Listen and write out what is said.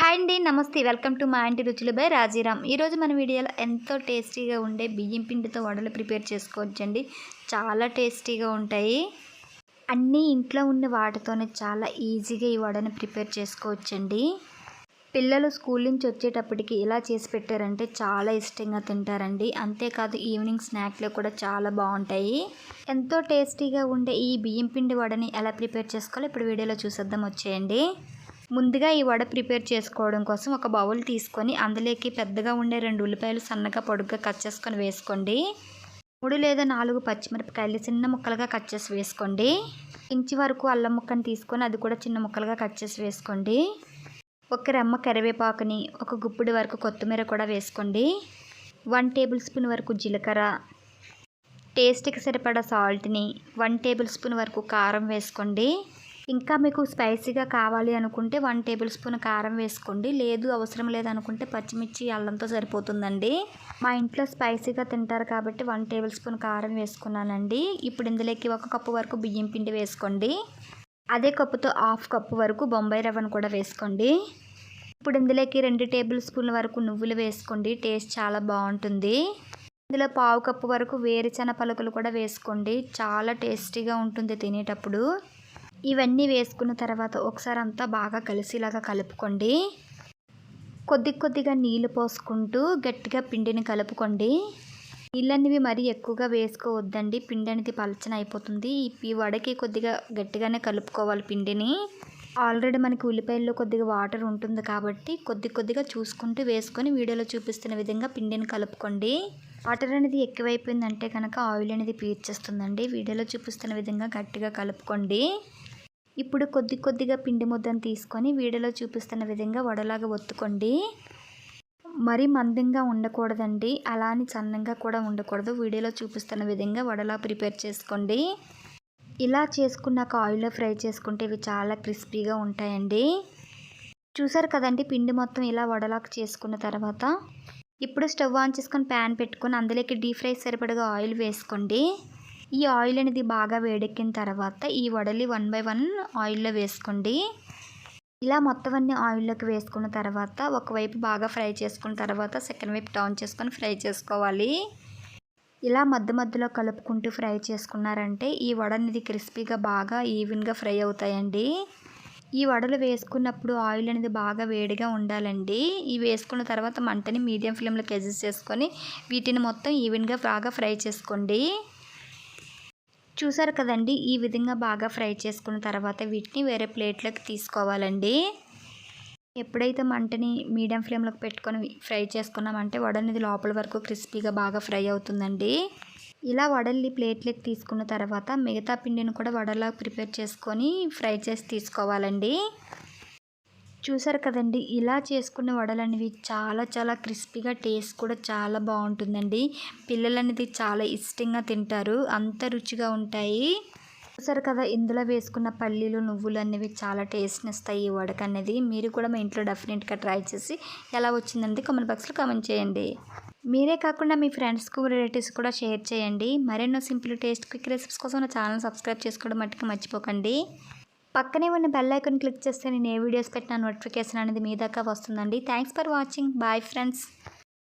Hi అండి నమస్తే. Welcome to మా ఇంటి రుచులు బై రాజీరామ్. ఈరోజు మన వీడియోలో ఎంతో టేస్టీగా ఉండే బియ్యం పిండితో వడలు ప్రిపేర్ చేసుకోవచ్చండి. చాలా టేస్టీగా ఉంటాయి. అన్నీ ఇంట్లో ఉన్న వాటితోనే చాలా ఈజీగా ఈ వడని ప్రిపేర్ చేసుకోవచ్చండి. పిల్లలు స్కూల్ నుంచి వచ్చేటప్పటికి ఇలా చేసి పెట్టారంటే చాలా ఇష్టంగా తింటారండి. అంతేకాదు ఈవినింగ్ స్నాక్లో కూడా చాలా బాగుంటాయి. ఎంతో టేస్టీగా ఉండే ఈ బియ్యం పిండి వడని ఎలా ప్రిపేర్ చేసుకోవాలో ఇప్పుడు వీడియోలో చూసేద్దాం. వచ్చేయండి. ముందుగా ఈ వడ ప్రిపేర్ చేసుకోవడం కోసం ఒక బౌల్ తీసుకొని అందులోకి పెద్దగా ఉండే రెండు ఉల్లిపాయలు సన్నగా పొడుగ్గా కట్ చేసుకొని వేసుకోండి. మూడు లేదా నాలుగు పచ్చిమిరపకాయలు చిన్న ముక్కలుగా కట్ చేసి వేసుకోండి. ఇంచి వరకు అల్లం ముక్కను తీసుకొని అది కూడా చిన్న ముక్కలుగా కట్ చేసి వేసుకోండి. ఒక రెమ్మ కరివేపాకుని ఒక గుప్పిడి వరకు కొత్తిమీర కూడా వేసుకోండి. వన్ టేబుల్ స్పూన్ వరకు జీలకర్ర. టేస్ట్కి సరిపడా సాల్ట్ని వన్ టేబుల్ స్పూన్ వరకు కారం వేసుకోండి. ఇంకా మీకు స్పైసీగా కావాలి అనుకుంటే వన్ టేబుల్ స్పూన్ కారం వేసుకోండి. లేదు అవసరం లేదనుకుంటే పచ్చిమిర్చి అల్లంతో సరిపోతుందండి. మా ఇంట్లో స్పైసీగా తింటారు కాబట్టి వన్ టేబుల్ స్పూన్ కారం వేసుకున్నానండి. ఇప్పుడు ఇందులోకి ఒక కప్పు వరకు బియ్యం పిండి వేసుకోండి. అదే కప్పుతో హాఫ్ కప్పు వరకు బొంబాయి రవ్వను కూడా వేసుకోండి. ఇప్పుడు ఇందులోకి రెండు టేబుల్ స్పూన్ల వరకు నువ్వులు వేసుకోండి. టేస్ట్ చాలా బాగుంటుంది. ఇందులో పావు కప్పు వరకు వేరుచెన పలుకులు కూడా వేసుకోండి. చాలా టేస్టీగా ఉంటుంది తినేటప్పుడు. ఇవన్నీ వేసుకున్న తర్వాత ఒకసారి అంతా బాగా కలిసిలాగా కలుపుకోండి. కొద్ది కొద్దిగా నీళ్ళు పోసుకుంటూ గట్టిగా పిండిని కలుపుకోండి. నీళ్ళనివి మరీ ఎక్కువగా వేసుకోవద్దండి. పిండి అనేది పలచన అయిపోతుంది. ఈ వడకి కొద్దిగా గట్టిగానే కలుపుకోవాలి పిండిని. ఆల్రెడీ మనకి ఉల్లిపాయల్లో కొద్దిగా వాటర్ ఉంటుంది కాబట్టి కొద్ది కొద్దిగా చూసుకుంటూ వేసుకొని వీడియోలో చూపిస్తున్న విధంగా పిండిని కలుపుకోండి. వాటర్ అనేది ఎక్కువైపోయిందంటే కనుక ఆయిల్ అనేది పీర్చేస్తుందండి వీడియోలో చూపిస్తున్న విధంగా గట్టిగా కలుపుకోండి. ఇప్పుడు కొద్ది కొద్దిగా పిండి ముద్దను తీసుకొని వీడియోలో చూపిస్తున్న విధంగా వడలాగా ఒత్తుకోండి. మరీ మందంగా ఉండకూడదండి. అలా అని సన్నంగా కూడా ఉండకూడదు. వీడియోలో చూపిస్తున్న విధంగా వడలా ప్రిపేర్ చేసుకోండి. ఇలా చేసుకున్నాక ఆయిల్లో ఫ్రై చేసుకుంటే ఇవి చాలా క్రిస్పీగా ఉంటాయండి. చూసారు కదండి పిండి మొత్తం ఇలా వడలాకు చేసుకున్న తర్వాత ఇప్పుడు స్టవ్ ఆన్ చేసుకొని ప్యాన్ పెట్టుకొని అందులోకి డీప్ ఫ్రై సరిపడగా ఆయిల్ వేసుకోండి. ఈ ఆయిల్ అనేది బాగా వేడెక్కిన తర్వాత ఈ వడలి వన్ బై వన్ ఆయిల్లో వేసుకోండి. ఇలా మొత్తం అన్ని ఆయిల్లోకి వేసుకున్న తర్వాత ఒకవైపు బాగా ఫ్రై చేసుకున్న తర్వాత సెకండ్ వైపు టర్న్ చేసుకొని ఫ్రై చేసుకోవాలి. ఇలా మధ్య మధ్యలో కలుపుకుంటూ ఫ్రై చేసుకున్నారంటే ఈ వడ అనేది క్రిస్పీగా బాగా ఈవెన్గా ఫ్రై అవుతాయండి. ఈ వడలు వేసుకున్నప్పుడు ఆయిల్ అనేది బాగా వేడిగా ఉండాలండి. ఇవి వేసుకున్న తర్వాత మంటని మీడియం ఫ్లేమ్లోకి అడ్జస్ట్ చేసుకొని వీటిని మొత్తం ఈవెన్గా బాగా ఫ్రై చేసుకోండి. చూసారు కదండి ఈ విధంగా బాగా ఫ్రై చేసుకున్న తర్వాత వీటిని వేరే ప్లేట్లోకి తీసుకోవాలండి. ఎప్పుడైతే మంటని మీడియం ఫ్లేమ్లోకి పెట్టుకొని ఫ్రై చేసుకున్నామంటే వడనిది లోపల వరకు క్రిస్పీగా బాగా ఫ్రై అవుతుందండి. ఇలా వడల్ని ప్లేట్లోకి తీసుకున్న తర్వాత మిగతా పిండిని కూడా వడలా ప్రిపేర్ చేసుకొని ఫ్రై చేసి తీసుకోవాలండి. చూసారు కదండి ఇలా చేసుకున్న వడలు అనేవి చాలా చాలా క్రిస్పీగా టేస్ట్ కూడా చాలా బాగుంటుందండి. పిల్లలు అనేది చాలా ఇష్టంగా తింటారు అంత రుచిగా ఉంటాయి. చూసారు కదా ఇందులో వేసుకున్న పల్లీలు నువ్వులు అనేవి చాలా టేస్ట్ని ఇస్తాయి ఈ వడక అనేది మీరు కూడా మా ఇంట్లో డెఫినెట్గా ట్రై చేసి ఎలా వచ్చిందంటే కామెంట్ బాక్స్లో కామెంట్ చేయండి. మీరే కాకుండా మీ ఫ్రెండ్స్కు రిలేటివ్స్ కూడా షేర్ చేయండి. మరెన్నో సింపుల్ టేస్ట్ క్విక్ రెసిపీస్ కోసం నా ఛానల్ సబ్స్క్రైబ్ చేసుకోవడం మట్టుకు మర్చిపోకండి. పక్కనే ఉన్న బెల్ ఐకాన్ క్లిక్ చేస్తే నేను ఏ వీడియోస్ పెట్టినా నోటిఫికేషన్ అనేది మీ దాకా వస్తుందండి. Thanks for watching bye friends